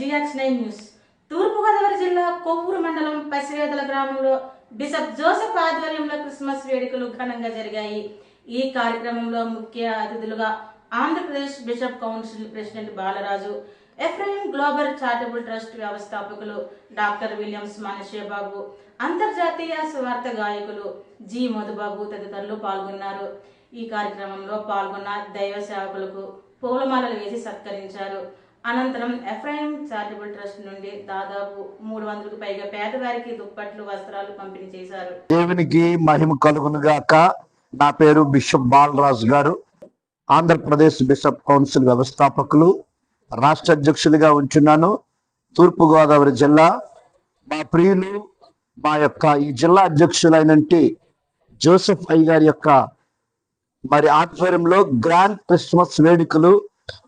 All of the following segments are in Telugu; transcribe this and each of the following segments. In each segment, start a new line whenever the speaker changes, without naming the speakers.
GX nine news. తూర్పుగోదావరి జిల్లా కొవ్వూరు మండలం పసివేదల గ్రామంలో బిషప్ జోసెఫ్ ఆధ్వర్యంలో క్రిస్మస్ వేడుకలు ఘనంగా జరిగాయి. ఈ కార్యక్రమంలో ముఖ్య అతిథులుగా Andhra Pradesh bishop council president Balaraju FIM global charitable trust వ్యవస్థాపకులు డాక్టర్ విలియమ్స్ బాబు అంతర్జాతీయ స్వార్థ గాయకులు జి మధుబాబు తదితరులు పాల్గొన్నారు. ఈ కార్యక్రమంలో పాల్గొన్న దైవ సేవకులకు పూలమాలలు వేసి సత్కరించారు. అనంతరం ఎఫ్ఐఎం చారిటబుల్ ట్రస్ట్ నుండి దాదాపు మూడు వందలకు పైగా పేదవారికి దుప్పట్లు వస్త్రాలు పంపిణీ చేశారు.
దేవునికి మహిమ కలుగును గాక. నా పేరు బిషప్ బాలరాజు గారు. ఆంధ్రప్రదేశ్ బిషప్ కౌన్సిల్ వ్యవస్థాపకులు రాష్ట్ర అధ్యక్షులుగా ఉంచున్నాను తూర్పుగోదావరి జిల్లా. మా ప్రియులు మా యొక్క ఈ జిల్లా అధ్యక్షులైనంటి జోసెఫ్ అయ్య గారి యొక్క మరి ఆధ్వర్యంలో గ్రాండ్ క్రిస్మస్ వేడుకలు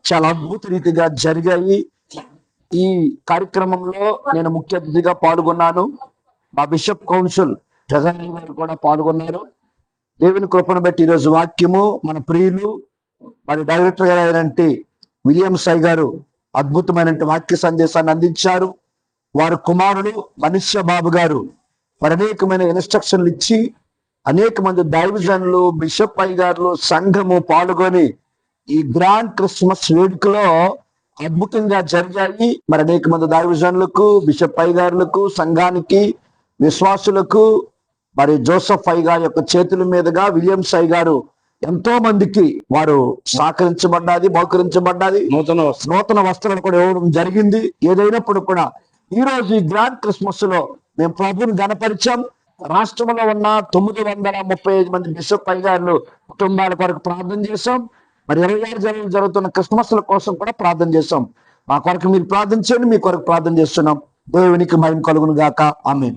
చాలా అద్భుత రీతిగా జరిగాయి. ఈ కార్యక్రమంలో నేను ముఖ్య అతిథిగా పాల్గొన్నాను. మా బిషప్ కౌన్సిల్ ట్రెజరీ గారు కూడా పాల్గొన్నారు. దేవుని కృపను బట్టి ఈరోజు వాక్యము మన ప్రియులు మరి డైరెక్టర్ గారు అయినటువంటి విలియం సాయి గారు అద్భుతమైన వాక్య సందేశాన్ని అందించారు. వారి కుమారుడు మనుష్య బాబు గారు మరి అనేకమైన ఇన్స్ట్రక్షన్లు ఇచ్చి అనేక మంది దైవజనులు బిషప్ అయ్య గారు సంఘము పాల్గొని ఈ గ్రాండ్ క్రిస్మస్ వేడుకలో అద్భుతంగా జరిగాయి. మరి అనేక మంది దైవజనులకు బిషప్ గారులకు సంఘానికి విశ్వాసులకు మరి జోసఫ్ అయ్య గారి యొక్క చేతుల మీదుగా విలియమ్స్ అయ్య గారు ఎంతో మందికి వారు సహకరించబడ్డాది బహుకరించబడ్డాది.
నూతన
నూతన వస్త్రాలు కూడా ఇవ్వడం జరిగింది. ఏదైనప్పుడు కూడా ఈ రోజు ఈ గ్రాండ్ క్రిస్మస్లో మేము ప్రభుని గణపరిచాం రాష్ట్రంలో ఉన్న తొమ్మిది వందల ముప్పై ఐదు మంది బిషప్ అయ్యారు కుటుంబాల కొరకు ప్రార్థన చేశాం. మరి ఇరవై ఆరు జరుగుతున్న జరుగుతున్న క్రిస్మస్ల కోసం కూడా ప్రార్థన చేస్తాం మా కొరకు మీరు ప్రార్థన చేయండి మీ కొరకు ప్రార్థన చేస్తున్నాం. దేవునికి మహిమ కలుగును గాక. ఆమె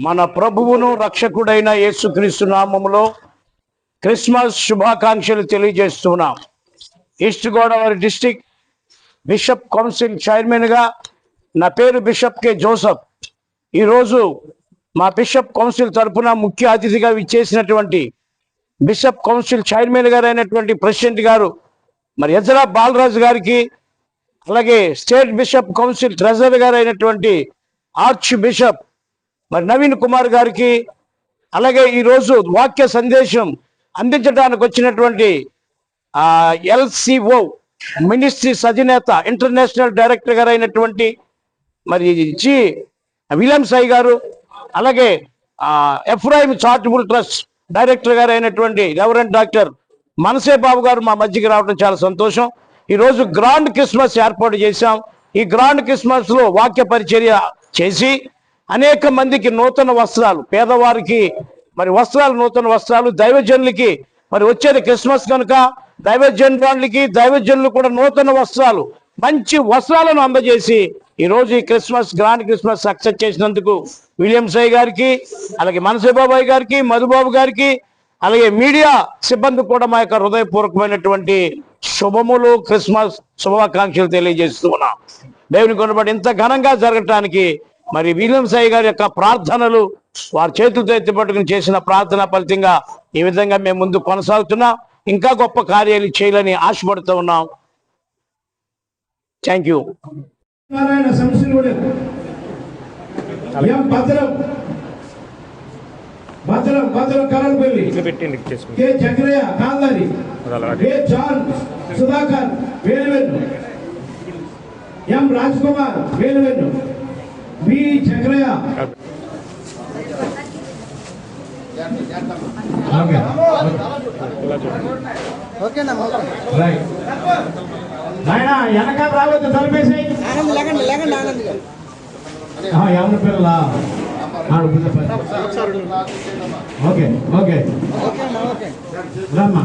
మన ప్రభువును రక్షకుడైన యేసుక్రీస్తు నామములో క్రిస్మస్ శుభాకాంక్షలు తెలియజేస్తున్నాం. East Godavari district bishop council చైర్మన్గా నా పేరు బిషప్ కె. జోసఫ్. ఈరోజు మా బిషప్ కౌన్సిల్ తరపున ముఖ్య అతిథిగా విచ్చేసినటువంటి బిషప్ కౌన్సిల్ చైర్మన్ గారు అయినటువంటి ప్రెసిడెంట్ గారు మరి ఎజరా బాలరాజు గారికి అలాగే స్టేట్ బిషప్ కౌన్సిల్ ట్రెజరర్ గారు అయినటువంటి ఆర్చ్ బిషప్ మరి నవీన్ కుమార్ గారికి అలాగే ఈరోజు వాక్య సందేశం అందించడానికి వచ్చినటువంటి ఎల్సిఓ మినిస్ట్రీస్ అధినేత ఇంటర్నేషనల్ డైరెక్టర్ గారు అయినటువంటి మరి జి విలియం సాయి గారు అలాగే ఎఫ్రాయిమ్ చారిటబుల్ ట్రస్ట్ డైరెక్టర్ గారు అయినటువంటి రెవరెంట్ డాక్టర్ మనసే బాబు గారు మా మధ్యకి రావడం చాలా సంతోషం. ఈరోజు గ్రాండ్ క్రిస్మస్ ఏర్పాటు చేశాం. ఈ గ్రాండ్ క్రిస్మస్లో వాక్య పరిచర్య చేసి అనేక మందికి నూతన వస్త్రాలు పేదవారికి మరి వస్త్రాలు నూతన వస్త్రాలు దైవజనులకి మరి వచ్చేది క్రిస్మస్ కనుక దైవజనులకి దైవజనులు కూడా నూతన వస్త్రాలు మంచి వస్త్రాలను అందజేసి ఈరోజు ఈ క్రిస్మస్ గ్రాండ్ క్రిస్మస్ సక్సెస్ చేసినందుకు విలియం సై గారికి అలాగే మనసేబాబాయ్ గారికి మధుబాబు గారికి అలాగే మీడియా సిబ్బంది కూడా మా యొక్క హృదయపూర్వకమైనటువంటి శుభములు క్రిస్మస్ శుభాకాంక్షలు తెలియజేస్తూ ఉన్నాం. దేవుని కొనబడి ఇంత ఘనంగా జరగటానికి మరి విలియం సాయి గారి యొక్క ప్రార్థనలు వారి చేతులతో ఎత్తిపట్టుకుని చేసిన ప్రార్థన ఫలితంగా ఈ విధంగా మేము ముందు కొనసాగుతున్నాం. ఇంకా గొప్ప కార్యాలు చేయాలని ఆశపడుతూ ఉన్నాం. థ్యాంక్ యూ
నారాయణ సమస్యలు కూడా ఎం భద్రం భద్రం భద్రం కరణపల్లి
పెట్టండి చేసుకుంటాం
K Chakraiah కాందారి K John Sudhakar Veluvennu M Raj Kumar Veluvennu V Chakraiah right నాయన వెనకాల రావద్దు
గారు.
ఎవరి పిల్లలా.
Okay okay.
రమ్మా.